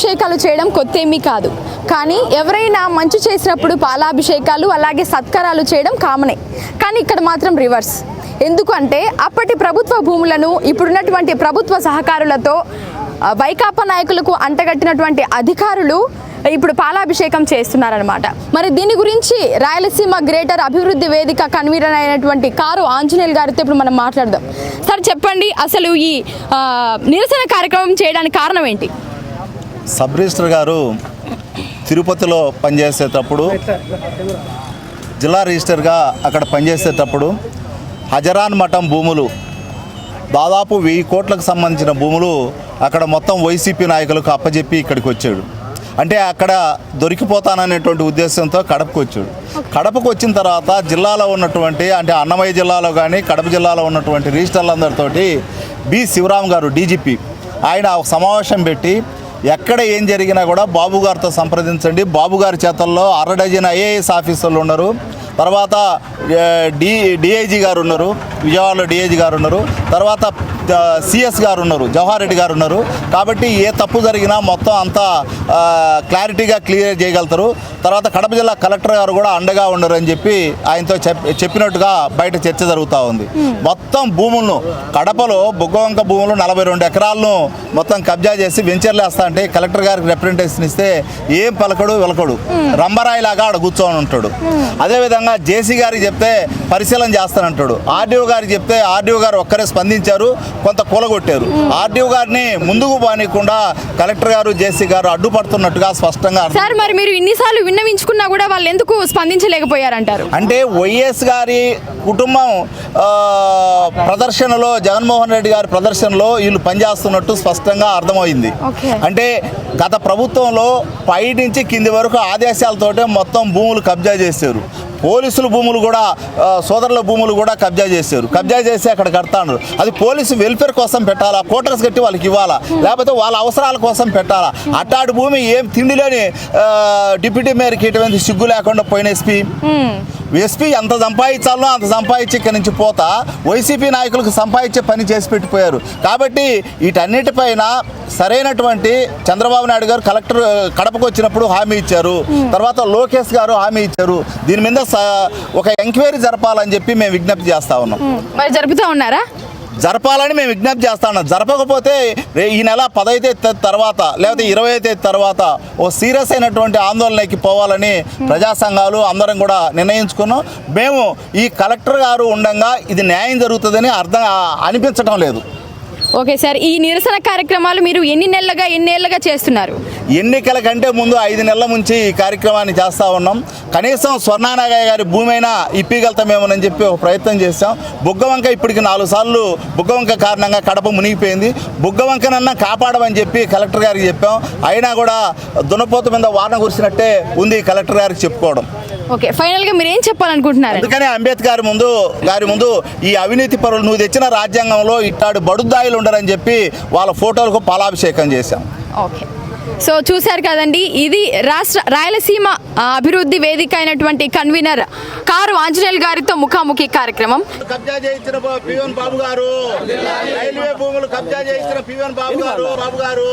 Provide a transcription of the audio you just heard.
పాలాభిషేకాలు చేయడం కొత్త ఏమీ కాదు. కానీ ఎవరైనా మంచి చేసినప్పుడు పాలాభిషేకాలు అలాగే సత్కారాలు చేయడం కామనే. కానీ ఇక్కడ మాత్రం రివర్స్. ఎందుకంటే అప్పటి ప్రభుత్వ భూములను ఇప్పుడున్నటువంటి ప్రభుత్వ సహకారులతో వైకాపా నాయకులకు అంటగట్టినటువంటి అధికారులు ఇప్పుడు పాలాభిషేకం చేస్తున్నారనమాట మరి దీని గురించి రాయలసీమ గ్రేటర్ అభివృద్ధి వేదిక కన్వీనర్ అయినటువంటి కారు ఆంజనేయులు గారితో ఇప్పుడు మనం మాట్లాడదాం. సార్ చెప్పండి అసలు ఈ నిరసన కార్యక్రమం చేయడానికి కారణం ఏంటి? సబ్ రిజిస్టర్ గారు తిరుపతిలో పనిచేసేటప్పుడు జిల్లా రిజిస్టర్గా అక్కడ పనిచేసేటప్పుడు హజరాన్ మఠం భూములు దాదాపు వెయ్యి కోట్లకు సంబంధించిన భూములు అక్కడ మొత్తం వైసీపీ నాయకులకు అప్పజెప్పి ఇక్కడికి వచ్చాడు. అంటే అక్కడ దొరికిపోతాననేటువంటి ఉద్దేశంతో కడపకు వచ్చాడు. కడపకు వచ్చిన తర్వాత జిల్లాలో ఉన్నటువంటి అంటే అన్నమయ్య జిల్లాలో కానీ కడప జిల్లాలో ఉన్నటువంటి రిజిస్టర్లందరితోటి బి. శివరాం గారు డీజీపీ ఆయన ఒక సమావేశం పెట్టి ఎక్కడ ఏం జరిగినా కూడా బాబు గారితో సంప్రదించండి. బాబు గారి చేతల్లో అర డజన్ ఐఏఎస్ ఆఫీసర్లు ఉన్నారు. తర్వాత డి డిఐజీ గారు ఉన్నారు విజయవాడలో డిఐజీ గారు ఉన్నారు తర్వాత సిఎస్ గారు ఉన్నారు జవహర్ రెడ్డి గారు ఉన్నారు. కాబట్టి ఏ తప్పు జరిగినా మొత్తం అంతా క్లారిటీగా క్లియర్ చేయగలుగుతారు. తర్వాత కడప జిల్లా కలెక్టర్ గారు కూడా అండగా ఉండరు అని చెప్పి ఆయనతో చెప్ చెప్పినట్టుగా బయట చర్చ జరుగుతూ ఉంది. మొత్తం భూములను కడపలో బొగ్గవంక భూములు నలభై రెండు ఎకరాలను మొత్తం కబ్జా చేసి వెంచర్లు వేస్తా అంటే కలెక్టర్ గారికి రిప్రజెంటేషన్ ఇస్తే ఏం పలకడు వెలకడు. రంబరాయిలాగా ఆడ కూర్చొని ఉంటాడు. అదేవిధంగా జేసీ గారికి చెప్తే పరిశీలన చేస్తానంటాడు. ఆర్డీఓ గారికి చెప్తే ఆర్డీఓ గారు ఒక్కరే స్పందించారు కొంత కూలగొట్టారు. ఆర్డీఓ గారిని ముందుకు బానీయకుండా కలెక్టర్ గారు జేసీ గారు అడ్డుపడుతున్నట్టుగా స్పష్టంగా సార్ మరి మీరు ఇన్నిసార్లు విన్నవించుకున్నా కూడా వాళ్ళు ఎందుకు స్పందించలేకపోయారంటారు? అంటే వైఎస్ గారి కుటుంబం ప్రదర్శనలో జగన్మోహన్ రెడ్డి గారి ప్రదర్శనలో వీళ్ళు పనిచేస్తున్నట్టు స్పష్టంగా అర్థమైంది. అంటే గత ప్రభుత్వంలో పై నుంచి కింది వరకు ఆదేశాలతోటే మొత్తం భూములు కబ్జా చేశారు. పోలీసుల భూములు కూడా సోదరుల భూములు కూడా కబ్జా చేశారు. కబ్జా చేసి అక్కడ కడతాను అది పోలీసు వెల్ఫేర్ కోసం పెట్టాలా? కోటర్స్ కట్టి వాళ్ళకి ఇవ్వాలా? లేకపోతే వాళ్ళ అవసరాల కోసం పెట్టాలా? అట్టాటి భూమి ఏం తిండి లేని డిప్యూటీ మేయర్కి ఇటువంటి సిగ్గు లేకుండా పోయిన ఎస్పీ ఎస్పీ ఎంత సంపాదించాలో అంత సంపాదించి ఇక్కడి నుంచి పోతా. వైసీపీ నాయకులకు సంపాదించే పని చేసి పెట్టిపోయారు. కాబట్టి వీటన్నిటిపైన సరైనటువంటి చంద్రబాబు నాయుడు గారు కలెక్టర్ కడపకు వచ్చినప్పుడు హామీ ఇచ్చారు. తర్వాత లోకేష్ గారు హామీ ఇచ్చారు. దీని మీద ఒక ఎంక్వైరీ జరపాలని చెప్పి మేము విజ్ఞప్తి చేస్తా ఉన్నాం. మరి జరుపుతూ ఉన్నారా? జరపాలని మేము విజ్ఞప్తి చేస్తా ఉన్నాం. జరపకపోతే ఈ నెల పదైతే తర్వాత లేకపోతే ఇరవై అయితే తర్వాత ఓ సీరియస్ అయినటువంటి ఆందోళనకి పోవాలని ప్రజా సంఘాలు అందరం కూడా నిర్ణయించుకున్నాం. మేము ఈ కలెక్టర్ గారు ఉండగా ఇది న్యాయం జరుగుతుందని అర్థం అనిపించడం లేదు. ఓకే సార్ ఈ నిరసన కార్యక్రమాలు మీరు ఎన్ని నెలలుగా ఎన్నేళ్ళుగా చేస్తున్నారు? ఎన్నికల కంటే ముందు ఐదు నెలల నుంచి ఈ కార్యక్రమాన్ని చేస్తూ ఉన్నాం. కనీసం స్వర్ణానాగయ్య గారి భూమి అయినా ఇప్పిగలుగుతామేమోనని చెప్పి ఒక ప్రయత్నం చేస్తాం బుగ్గవంక ఇప్పటికి నాలుగు సార్లు బుగ్గవంక కారణంగా కడప మునిగిపోయింది. బుగ్గవంకనన్నా కాపాడమని చెప్పి కలెక్టర్ గారికి చెప్పాం. అయినా కూడా దున్నపోత మీద వారణ కురిసినట్టే ఉంది కలెక్టర్ గారికి చెప్పుకోవడం. ఓకే ఫైనల్గా మీరు ఏం చెప్పాలనుకుంటున్నారు? అందుకనే అంబేద్కర్ ముందు గారి ముందు ఈ అవినీతి పరులు నువ్వు తెచ్చిన రాజ్యాంగంలో ఇట్టాడు బడుద్దాయిలు ఉండరని చెప్పి వాళ్ళ ఫోటోలకు పాలాభిషేకం చేశాం. ఓకే. సో చూశారు కదండి ఇది రాష్ట్ర రాయలసీమ అభివృద్ధి వేదిక అయినటువంటి కన్వీనర్ కారు ఆంజనేయులు గారితో ముఖాముఖి కార్యక్రమం. కబ్జా చేయించిన పివన్ బాబు గారు. రైల్వే భూములు కబ్జా చేయించిన పివన్ బాబు గారు బాబు గారు.